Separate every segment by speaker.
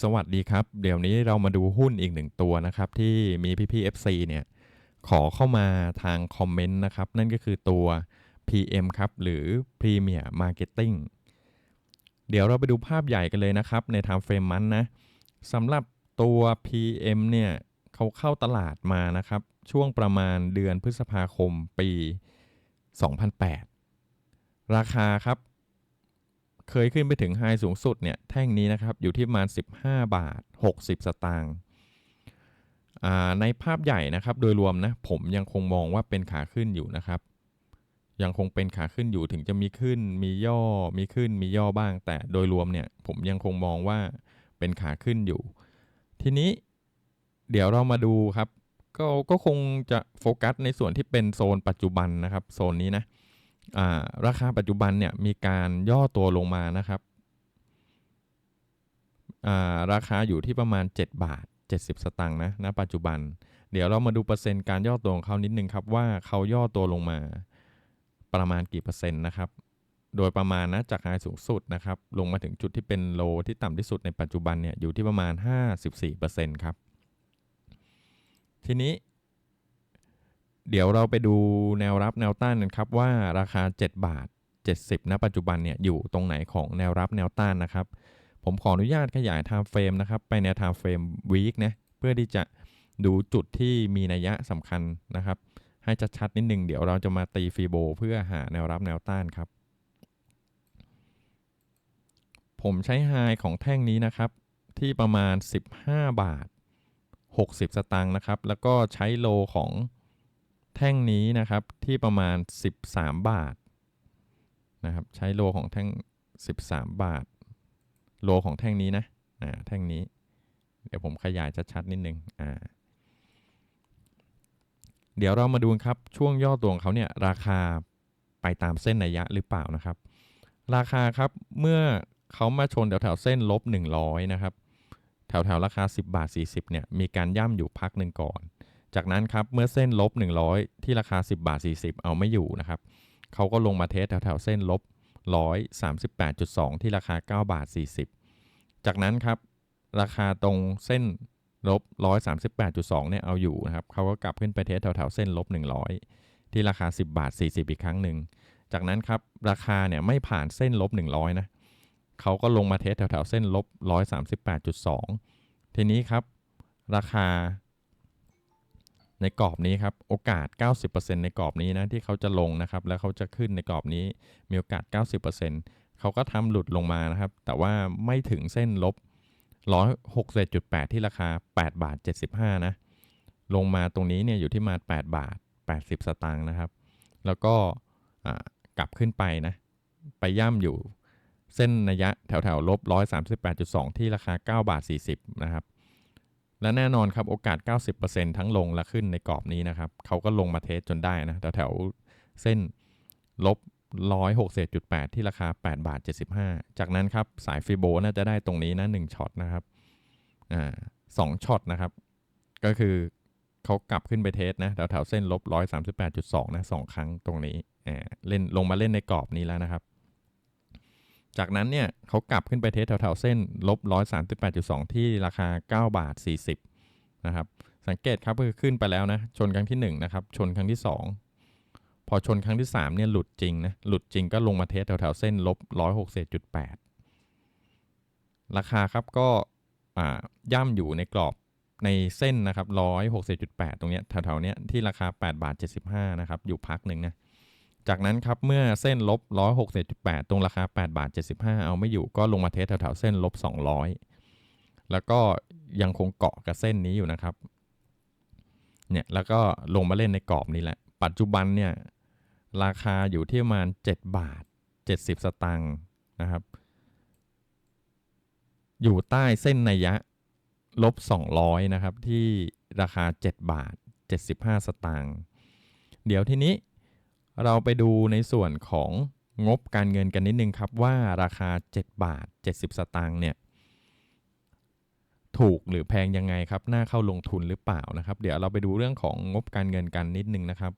Speaker 1: สวัสดีครับ เดี๋ยวนี้เรามาดูหุ้นอีกหนึ่งตัวนะครับ ที่มีพี่ๆ FC เนี่ยขอเข้ามาทางคอมเมนต์นะครับ นั่นก็คือตัว PM ครับ หรือ Premier Marketing เดี๋ยวเราไปดูภาพใหญ่กันเลยนะครับ ใน time frame มันนะสำหรับตัว PM เนี่ยเขาเข้าตลาดมานะครับ ช่วงประมาณเดือนพฤษภาคมปี 2008 ราคาครับ เคยขึ้นไปถึงไฮสูงสุดเนี่ยแท่งนี้นะครับอยู่ที่ประมาณ 15 บาท 60 สตางค์ในภาพใหญ่นะครับโดยรวมนะผมยังคงมองว่าเป็นขาขึ้นอยู่นะครับ ยังคงเป็นขาขึ้นอยู่ถึงจะมีขึ้นมีย่อมีขึ้นมีย่อบ้าง แต่โดยรวมเนี่ยผมยังคงมองว่าเป็นขาขึ้นอยู่ ทีนี้เดี๋ยวเรามาดูครับ ก็ก็คงจะโฟกัสในส่วนที่เป็นโซนปัจจุบันนะครับโซนนี้นะ ราคาปัจจุบันเนี่ยมีการย่อตัวลงมานะครับาราคาอยู่ที่ประมาณ 7 บาท 70 สตางค์นะณปัจจุบัน เดี๋ยวเรามาดูเปอร์เซ็นต์การย่อตัวของเขานิดนึงครับว่าเขาย่อตัวลงมาประมาณกี่เปอร์เซ็นต์นะครับ โดยประมาณนะจากไฮสูงสุดนะครับ ลงมาถึงจุดที่เป็นโลที่ต่ำที่สุดในปัจจุบันเนี่ยอยู่ที่ประมาณ 54%ครับ ทีนี้ เดี๋ยวเราไปดูแนวรับแนวต้านกันครับว่าราคา 7 บาท 70ณปัจจุบันเนี่ยอยู่ตรงไหนของแนวรับแนวต้านนะครับ ผมขออนุญาตขยาย time frame นะครับ ไปใน time frame week นะเพื่อที่จะดูจุดที่มีนัยยะสำคัญนะครับ ให้ชัดๆนิดนึงเดี๋ยวเราจะมาตีฟีโบเพื่อหาแนวรับแนวต้านครับ ผมใช้ไฮของแท่งนี้นะครับ ที่ประมาณ 15 บาท 60 สตางค์นะครับ แล้วก็ใช้โลของ แท่งนี้นะครับที่ประมาณ 13 บาทนะครับใช้โลของแท่ง 13 บาท โลของแท่งนี้นะอ่าแท่งนี้ เดี๋ยวผมขยายชัดๆนิดนึงอ่าเดี๋ยวเรามาดูครับช่วงย่อตัวของเขาเนี่ยราคาไปตามเส้นนัยะหรือเปล่านะครับ ราคาครับเมื่อเขามาชนแถวๆเส้นลบ100นะครับแถวๆราคา 10 บาท 40เนี่ยมีการย่ำอยู่พักหนึ่งก่อน จากนั้นครับเมื่อเส้นลบ 100 ที่ราคา 10 บาท 40 เอาไม่อยู่นะครับเขาก็ลงมาเทสแถวๆเส้นลบ 138.2 ที่ราคา 9 บาท 40 จากนั้นครับราคาตรงเส้นลบ 138.2 เนี่ยเอาอยู่นะครับเขาก็กลับขึ้นไปเทสแถวๆเส้นลบ 100 ที่ราคา 10 บาท 40 อีกครั้งหนึ่ง จากนั้นครับราคาเนี่ยไม่ผ่านเส้นลบ 100 นะเขาก็ลงมาเทสแถวๆเส้นลบ 138.2 ทีนี้ครับราคา ในกรอบนี้ครับโอกาส 90%ในกรอบนี้นะที่เขาจะลงนะครับแล้วเขาจะขึ้นในกรอบนี้มีโอกาส 90%เขาก็ทำหลุดลงมานะครับ แต่ว่าไม่ถึงเส้นลบ167.8 ที่ราคา 8 บาท 75 นะ ลงมาตรงนี้เนี่ยอยู่ที่มา 8 บาท 80 สตางค์นะครับ แล้วก็กลับขึ้นไปนะ ไปย่ำอยู่เส้นระยะแถวแถวลบ 138.2 ที่ราคา 9 บาท 40 นะครับ และแน่นอนครับโอกาส 90%ทั้งลงและขึ้นในกรอบนี้นะครับเขาก็ลงมาเทสจนได้นะแถวแถวเส้นลบ160.8ที่ราคา 8 บาท 75 จากนั้นครับสายฟิโบน่าจะได้ตรงนี้นะ1ช็อตนะครับอ่าสองช็อตนะครับ ก็คือเขากลับขึ้นไปเทสนะแถวแถวเส้นลบ138.2นะสองครั้งตรงนี้อ่าเล่นลงมาเล่นในกรอบนี้แล้วนะครับ จากนั้นเนี่ยเขากลับขึ้นไปเทสแถวๆเส้นลบ138.2ที่ราคา9บาท40นะครับ สังเกตครับคือขึ้นไปแล้วนะ ชนครั้งที่1นะครับ ชนครั้งที่2พอชนครั้งที่3เนี่ยหลุดจริงนะ หลุดจริงก็ลงมาเทสแถวๆเส้นลบ160.8ราคาครับก็ย่ำอยู่ในกรอบในเส้นนะครับ160.8ตรงเนี้ยแถวๆเนี้ยที่ราคา8บาท75นะครับ อยู่พักหนึ่งนะ จากนั้นครับเมื่อเส้นลบ160.8 ตรงราคา 8 บาท 75 เอาไม่อยู่ก็ลงมาเทสแถวๆเส้นลบ 200 แล้วก็ยังคงเกาะกับเส้นนี้อยู่นะครับเนี่ยแล้วก็ลงมาเล่นในกรอบนี้แหละ ปัจจุบันเนี่ยราคาอยู่ที่ประมาณ 7 บาท 70 สตางค์นะครับ อยู่ใต้เส้นนัยยะลบ 200 นะครับ ที่ราคา 7 บาท 75 สตางค์เดี๋ยวทีนี้ เราไปดูในส่วนของงบการเงินกันนิดนึงครับว่าราคา 7 บาท 70 สตางค์เนี่ยถูกหรือแพงยังไงครับน่าเข้าลงทุนหรือเปล่านะครับ เดี๋ยวเราไปดูเรื่องของงบการเงินกันนิดนึงนะครับ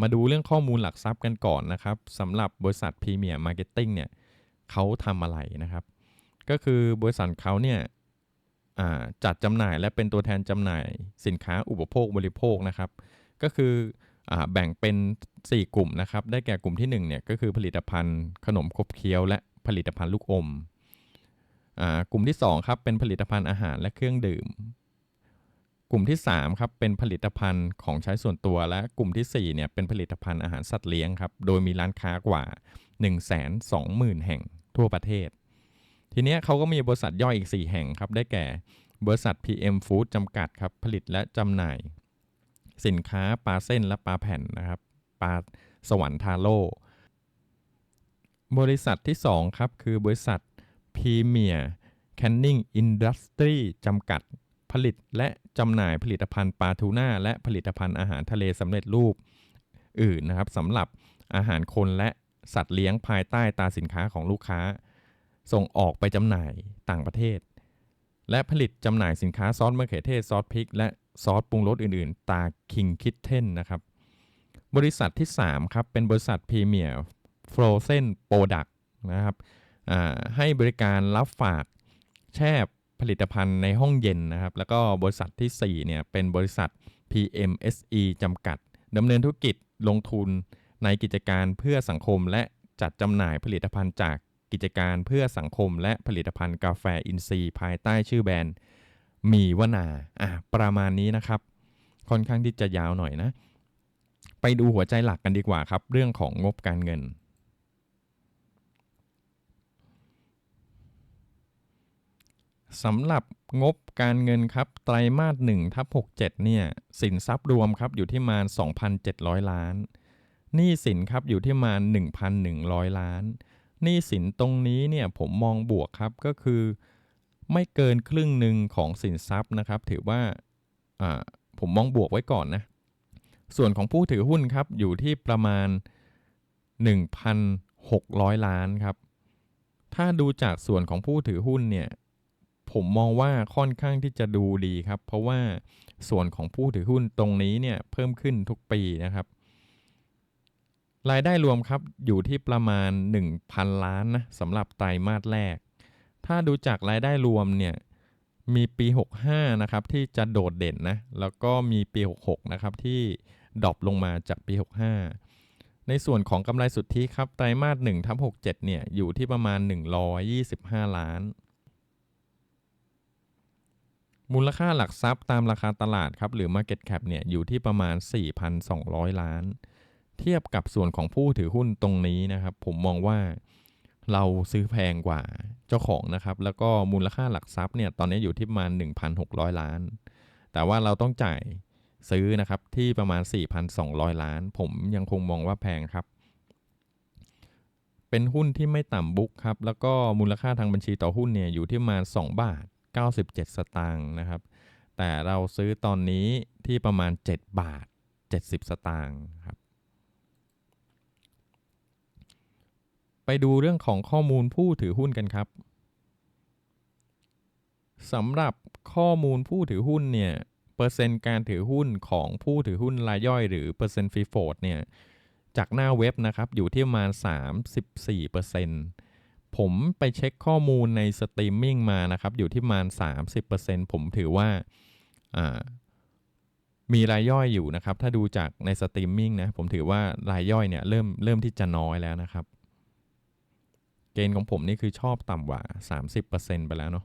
Speaker 1: มาดูเรื่องข้อมูลหลักทรัพย์กันก่อนนะครับสำหรับบริษัทพรีเมียร์มาร์เก็ตติ้งเนี่ยเขาทำอะไรนะครับ ก็คือบริษัทเขาเนี่ยจัดจำหน่ายและเป็นตัวแทนจำหน่ายสินค้าอุปโภคบริโภคนะครับ ก็คือ แบ่งเป็น 4 กลุ่มนะครับ ได้แก่กลุ่มที่1เนี่ยก็คือผลิตภัณฑ์ขนมครบเคี้ยว และผลิตภัณฑ์ลูกอมอ่ากลุ่มที่2ครับเป็นผลิตภัณฑ์อาหารและเครื่องดื่ม กลุ่มที่3ครับเป็นผลิตภัณฑ์ของใช้ส่วนตัวและกลุ่มที่4เนี่ยเป็นผลิตภัณฑ์อาหารสัตว์เลี้ยงครับโดยมีร้านค้ากว่า 120,000 แห่งทั่วประเทศ ทีนี้เขาก็มีบริษัทย่อยอีก 4 แห่งครับได้แก่บริษัท PM Food จำกัดครับผลิตและจำหน่าย สินค้าปลาเส้นและปลาแผ่นนะครับปลาสวรรค์ทาโร่บริษัทที่ 2 ครับ คือบริษัท Premier Canning Industry จำกัดผลิตและจำหน่ายผลิตภัณฑ์ปลาทูน่าและผลิตภัณฑ์อาหารทะเลสำเร็จรูปอื่นนะครับสำหรับอาหารคนและสัตว์เลี้ยงภายใต้ตาสินค้าของลูกค้า ส่งออกไปจำหน่ายต่างประเทศ และผลิตจำหน่ายสินค้าซอสมะเขือเทศซอสพริก และ ซอสปรุงรสอื่นๆ ตา King Kitten นะครับ บริษัทที่ 3 ครับ เป็นบริษัท Premier Frozen Product นะครับให้บริการรับฝากแช่ผลิตภัณฑ์ในห้องเย็นนะครับ แล้วก็บริษัททีสี่ 4 เนี่ยเป็นบริษัท PMSE จำกัดดำเนินธุรกิจลงทุนในกิจการเพื่อสังคมและจัดจำหน่ายผลิตภัณฑ์จากกิจการเพื่อสังคมและผลิตภัณฑ์กาแฟอินทรีย์ภายใต้ชื่อแบรนด์ มีวนาอะประมาณนี้นะครับ ค่อนข้างที่จะยาวหน่อยนะ ไปดูหัวใจหลักกันดีกว่าครับ เรื่องของงบการเงิน สำหรับงบการเงินครับ ไตรมาส1ทับ67 เนี่ย สินทรัพย์รวมครับอยู่ที่มาณ2,700 ล้านหนี้สินครับอยู่ที่มาณ1,100 ล้านหนี้สินตรงนี้เนี่ยผมมองบวกครับก็คือ ไม่เกินครึ่งหนึ่งของสินทรัพย์นะครับ ถือว่าผมมองบวกไว้ก่อนนะส่วนของผู้ถือหุ้นครับอยู่ที่ประมาณ 1,600 ล้านครับ ถ้าดูจากส่วนของผู้ถือหุ้นเนี่ยผมมองว่าค่อนข้างที่จะดูดีครับ เพราะว่าส่วนของผู้ถือหุ้นตรงนี้เนี่ยเพิ่มขึ้นทุกปีนะครับ รายได้รวมครับอยู่ที่ประมาณ 1,000 ล้านนะสำหรับไตรมาสแรก ถ้าดูจากรายได้รวมเนี่ยมีปี 65 นะครับ ที่จะโดดเด่นนะ แล้วก็มีปี 66 นะครับ ที่ดรอปลงมาจากปี 65 ในส่วนของกำไรสุทธิครับ ไตรมาส1ทับ67 เนี่ย อยู่ที่ประมาณ 125 ล้าน มูลค่าหลักทรัพย์ตามราคาตลาดครับ หรือ Market Cap เนี่ย อยู่ที่ประมาณ 4,200 ล้าน เทียบกับส่วนของผู้ถือหุ้นตรงนี้นะครับ ผมมองว่า เราซื้อแพงกว่าเจ้าของนะครับ แล้วก็มูลค่าหลักทรัพย์เนี่ยตอนนี้อยู่ที่ประมาณ 1,600 ล้าน แต่ว่าเราต้องจ่ายซื้อนะครับที่ประมาณ 4,200 ล้าน ผมยังคงมองว่าแพงครับ เป็นหุ้นที่ไม่ต่ำบุ๊กครับ แล้วก็มูลค่าทางบัญชีต่อหุ้นเนี่ยอยู่ที่ประมาณ 2 บาท 97 สตางค์นะครับ แต่เราซื้อตอนนี้ที่ประมาณ 7 บาท 70 สตางค์ครับ ไปดูเรื่องของข้อมูลผู้ถือหุ้นกันครับสำหรับข้อมูลผู้ถือหุ้นเนี่ยเปอร์เซ็นต์การถือหุ้นของผู้ถือหุ้นรายย่อยหรือเปอร์เซ็นต์ฟรีโฟดเนี่ยจากหน้าเว็บนะครับอยู่ที่ประมาณ 34%ผมไปเช็คข้อมูลในสตรีมมิ่งมานะครับอยู่ที่ประมาณ 30%ผมถือว่ามีรายย่อยอยู่นะครับ ถ้าดูจากในสตรีมมิ่งนะผมถือว่ารายย่อยเนี่ยเริ่มเริ่มที่จะน้อยแล้วนะครับ เกณฑ์ของผมนี่คือชอบต่ำกว่า 30%ไปแล้วเนาะ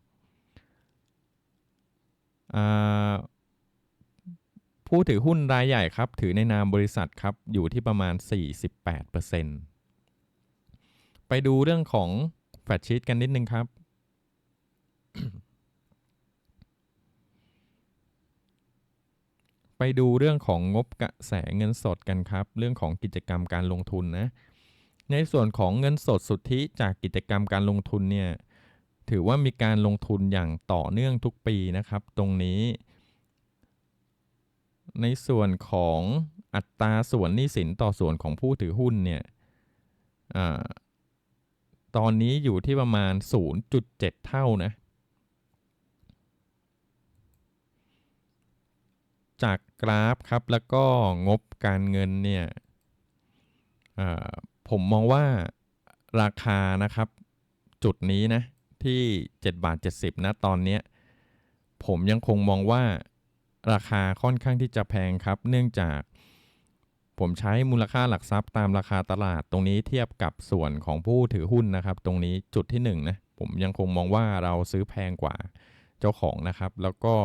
Speaker 1: ผู้ถือหุ้นรายใหญ่ครับ ถือในนามบริษัทครับ อยู่ที่ประมาณ 48%ไปดูเรื่องของแฟชชีตกันนิดนึงครับ ไปดูเรื่องของงบกระแสเงินสดกันครับ เรื่องของกิจกรรมการลงทุนนะ ในส่วนของเงินสดสุทธิจากกิจกรรมการลงทุนเนี่ยถือว่ามีการลงทุนอย่างต่อเนื่องทุกปีนะครับ ตรงนี้ ในส่วนของอัตราส่วนหนี้สินต่อส่วนของผู้ถือหุ้นเนี่ยอตอนนี้อยู่ที่ประมาณ 0.7 เท่านะ จากกราฟครับแล้วก็งบการเงินเนี่ย ผมมองว่าราคานะครับ จุดนี้นะ ที่ 7 บาท 70 นะ ตอนนี้ผมยังคงมองว่าราคาค่อนข้างที่จะแพงครับ เนื่องจากผมใช้มูลค่าหลักทรัพย์ตามราคาตลาดตรงนี้เทียบกับส่วนของผู้ถือหุ้นนะครับ ตรงนี้จุดที่1นงนะผมยังคงมองว่าเราซื้อแพงกว่าเจ้าของนะครับ แล้วก็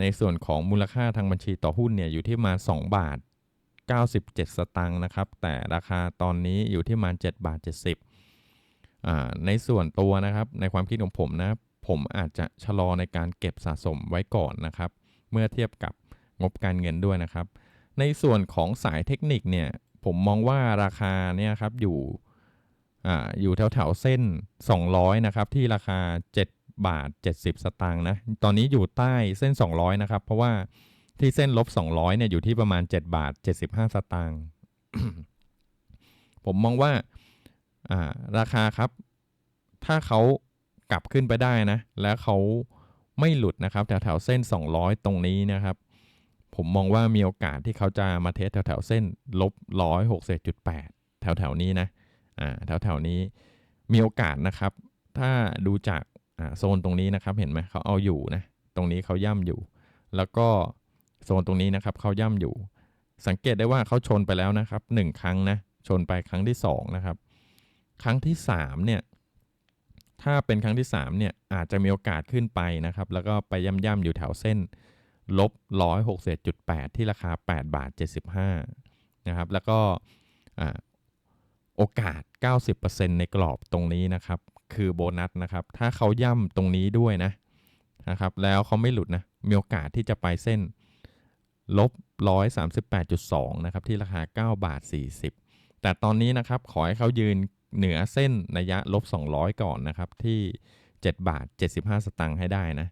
Speaker 1: ในส่วนของมูลค่าทางบัญชีต่อหุ้นเนี่ยอยู่ที่มา 2 บาท 97 สตางค์นะครับ แต่ราคาตอนนี้อยู่ที่ประมาณ7บาท70าในส่วนตัวนะครับ ในความคิดของผมนะ ผมอาจจะชะลอในการเก็บสะสมไว้ก่อนนะครับ เมื่อเทียบกับงบการเงินด้วยนะครับ ในส่วนของสายเทคนิคเนี่ย ผมมองว่าราคาเนี่ยครับอยู่ออยู่แถวแถวๆเส้น 200 นะครับ ที่ราคา 7 บาท 70 สตางค์นะ ตอนนี้อยู่ใต้เส้น 200 นะครับ เพราะว่า ที่เส้นลบ 200เนี่ยอยู่ที่ประมาณ 7 บาท 75 สตางค์ผมมองว่าาราคาครับ ถ้าเขากลับขึ้นไปได้นะ แล้วเขาไม่หลุดนะครับ แถวแถวเส้น 200 ตรงนี้นะครับ ผมมองว่ามีโอกาสที่เขาจะมาเทสแถวแถวเส้นลบ161.8แถวแถวนี้นะอ่าแถวแถวนี้มีโอกาสนะครับ ถ้าดูจากโซนตรงนี้นะครับ เห็นไหมเขาเอาอยู่นะ ตรงนี้เขาย่ำอยู่ แล้วก็ โซนตรงนี้นะครับเขาย่ำอยู่ สังเกตได้ว่าเขาชนไปแล้วนะครับหนึ่งครั้งนะชนไปครั้งที่สองนะครับครั้งที่สามเนี่ยถ้าเป็นครั้งที่3เนี่ยอาจจะมีโอกาสขึ้นไปนะครับ แล้วก็ไปย่ำๆอยู่แถวเส้นลบ161.8ที่ราคา 8 บาท 75นะครับแล้วก็อ่าโอกาส 90%ในกรอบตรงนี้นะครับ คือโบนัสนะครับ ถ้าเขาย่ำตรงนี้ด้วยนะนะครับ แล้วเขาไม่หลุดนะ มีโอกาสที่จะไปเส้น ลบ 138.2 นะครับ ที่ราคา 9 บาท 40 แต่ตอนนี้นะครับ ขอให้เขายืนเหนือเส้นระยะลบ 200 ก่อนนะครับ ที่ 7 บาท 75 สตางค์ให้ได้นะ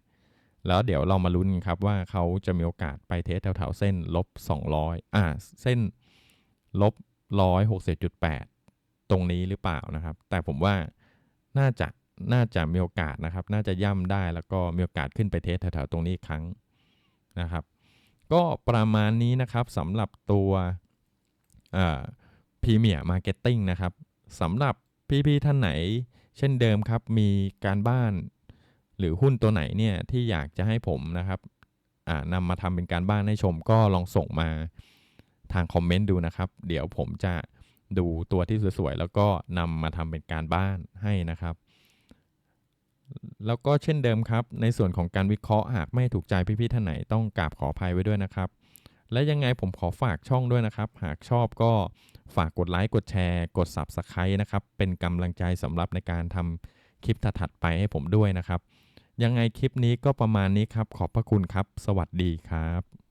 Speaker 1: แล้วเดี๋ยวเรามาลุ้นกันครับว่าเขาจะมีโอกาสไปเทสแถวๆเส้นลบ 200 อ่า เส้นลบ 160.8 ตรงนี้หรือเปล่านะครับ แต่ผมว่าน่าจะน่าจะมีโอกาสนะครับ น่าจะย่ำได้แล้วก็มีโอกาสขึ้นไปเทสแถวๆตรงนี้อีกครั้งนะครับ ก็ประมาณนี้นะครับสำหรับตัวพรีเมียร์มาร์เก็ตติ้งนะครับสำหรับพี่ๆท่านไหน เช่นเดิมครับมีการบ้าน หรือหุ้นตัวไหนเนี่ยที่อยากจะให้ผมนะครับนำมาทำเป็นการบ้านให้ชมก็ลองส่งมาทางคอมเมนต์ดูนะครับ เดี๋ยวผมจะดูตัวที่สวยๆ แล้วก็นำมาทำเป็นการบ้านให้นะครับ แล้วก็เช่นเดิมครับ ในส่วนของการวิเคราะห์หากไม่ถูกใจพี่ๆท่านไหนต้องกราบขออภัยไว้ด้วยนะครับ และยังไงผมขอฝากช่องด้วยนะครับ หากชอบก็ฝากกดไลค์กดแชร์ กด Subscribe นะครับ เป็นกำลังใจสำหรับในการทำคลิปถัดๆไปให้ผมด้วยนะครับ ยังไงคลิปนี้ก็ประมาณนี้ครับ ขอบพระคุณครับ สวัสดีครับ